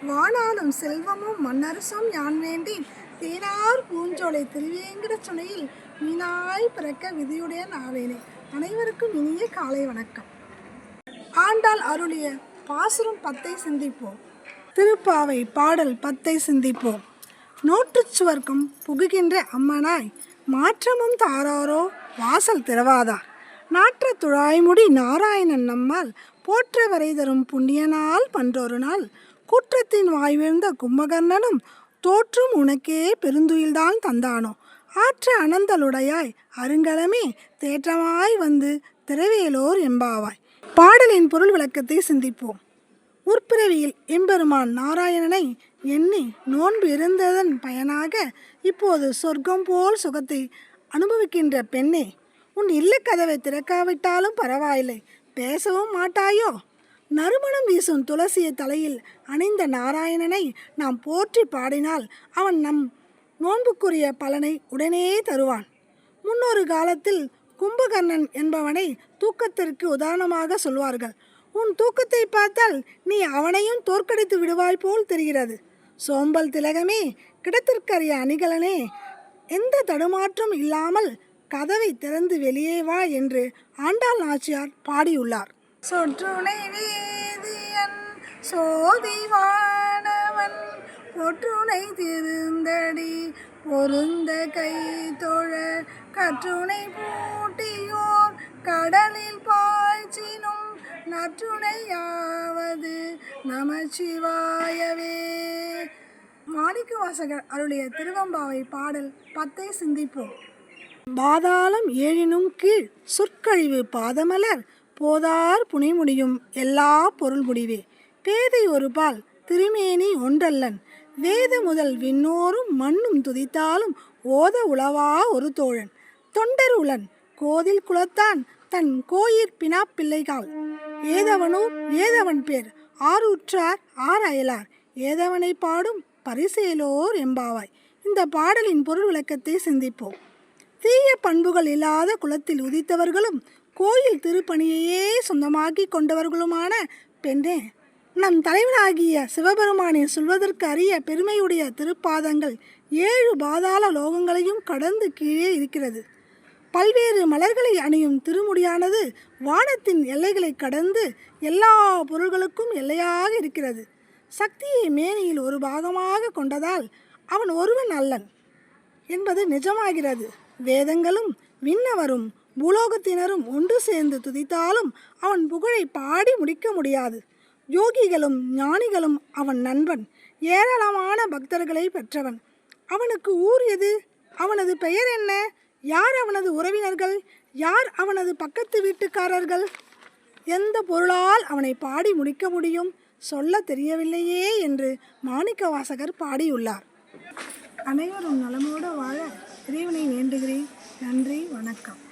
மானம் செல்வமும் மன்னரசும் யான் வேண்டி தேனார் பூஞ்சோலை திருவேங்கட சுனையில் மீனாய் பிறக்க விதியுடைய நாவேனே. அனைவருக்கும் இனிய காலை வணக்கம். ஆண்டாள் அருளிய பாசுரம் பத்தை சிந்திப்போம். திருப்பாவை பாடல் பத்தை சிந்திப்போம். நோற்றுச் சுவர்க்கம் புகுகின்ற அம்மனாய் மாற்றமும் தாராரோ வாசல் திறவாதா? நாற்ற துழாய்முடி நாராயணன் நம்மால் போற்ற வரை தரும் புண்ணியனால் பன்றொரு நாள். குற்றத்தின் வாய்விழுந்த கும்பகர்ணனும் தோற்றும் உனக்கே பெருந்துயில்தான் தந்தானோ. ஆற்ற அனந்தலுடையாய் அருங்கலமே தேற்றமாய் வந்து திரவேலோர் எம்பாவாய் பாடலின் பொருள் விளக்கத்தை சிந்திப்போம். முற்பிறவியில் எம்பெருமான் நாராயணனை எண்ணி நோன்பு இருந்ததன் பயனாக இப்போது சொர்க்கம் போல் சுகத்தை அனுபவிக்கின்ற பெண்ணே உன் இல்லக்கதவை திறக்காவிட்டாலும் பரவாயில்லை. பேசவும் மாட்டாயோ? நறுமணம் வீசும் துளசியை தலையில் அணிந்த நாராயணனை நாம் போற்றி பாடினால் அவன் நம் நோன்புக்குரிய பலனை உடனே தருவான். முன்னொரு காலத்தில் கும்பகர்ணன் என்பவனை தூக்கத்திற்கு உதாரணமாக சொல்வார்கள். உன் தூக்கத்தை பார்த்தால் நீ அவனையும் தோற்கடித்து விடுவாய் போல் தெரிகிறது. சோம்பல் திலகமே கிடத்திற்கரிய அணிகலனே எந்த தடுமாற்றம் இல்லாமல் கதவை திறந்து வெளியே வா என்று ஆண்டாள் நாச்சியார் பாடியுள்ளார். சொற்றுணை வேதியன் சோதிவானவன் பொற்றுணை திருந்தடி பொருந்த கை தொழ கற்றுணை பூட்டியோர் கடலில் பாய்ச்சினும் நற்றுணையாவது நமச்சிவாயவே. மாணிக்க வாசகர் அருளிய திருவம்பாவை பாடல் பத்தை சிந்திப்போம். பாதாளம் ஏழினும் கீழ் சொற்கழிவு பாதமலர் போதார் புனைமுடியும் எல்லா பொருள் முடிவே பேதை ஒரு பால் திருமேனி ஒன்றல்லன். வேத முதல் விண்ணோரும் மண்ணும் துதித்தாலும் ஓத உளவா ஒரு தோழன். தொண்டர் உளன் கோதில் குலத்தான் தன் கோயிற் பினாப்பிள்ளைகால் ஏதவனூர் ஏதவன் பேர் ஆரூற்றார் ஆர் அயலார் ஏதவனை பாடும் பரிசேலோர் எம்பாவாய் இந்த பாடலின் பொருள் விளக்கத்தை சிந்திப்போம். தீய பண்புகள் இல்லாத குலத்தில் உதித்தவர்களும் கோயில் திருப்பணியையே சொந்தமாக்கி கொண்டவர்களுமான பெண்ணே நம் தலைவனாகிய சிவபெருமானை சொல்வதற்கு அறிய பெருமையுடைய திருப்பாதங்கள் ஏழு பாதாள லோகங்களையும் கடந்து கீழே இருக்கிறது. பல்வேறு மலர்களை அணியும் திருமுடியானது வானத்தின் எல்லைகளை கடந்து எல்லா பொருள்களுக்கும் எல்லையாக இருக்கிறது. சக்தியை மேனியில் ஒரு பாகமாக கொண்டதால் அவன் ஒருவன் அல்லன் என்பது நிஜமாகிறது. வேதங்களும் விண்ணவரும் பூலோகத்தினரும் ஒன்று சேர்ந்து துதித்தாலும் அவன் புகழை பாடி முடிக்க முடியாது. யோகிகளும் ஞானிகளும் அவன் நண்பன் ஏராளமான பக்தர்களை பெற்றவன். அவனுக்கு ஊர் எது? அவனது பெயர் என்ன? யார் அவனது உறவினர்கள்? யார் அவனது பக்கத்து வீட்டுக்காரர்கள்? எந்த பொருளால் அவனை பாடி முடிக்க முடியும்? சொல்ல தெரியவில்லையே என்று மாணிக்கவாசகர் பாடியுள்ளார். அனைவரும் நலமோடு வாழ இறைவனை வேண்டுகிறேன். நன்றி வணக்கம்.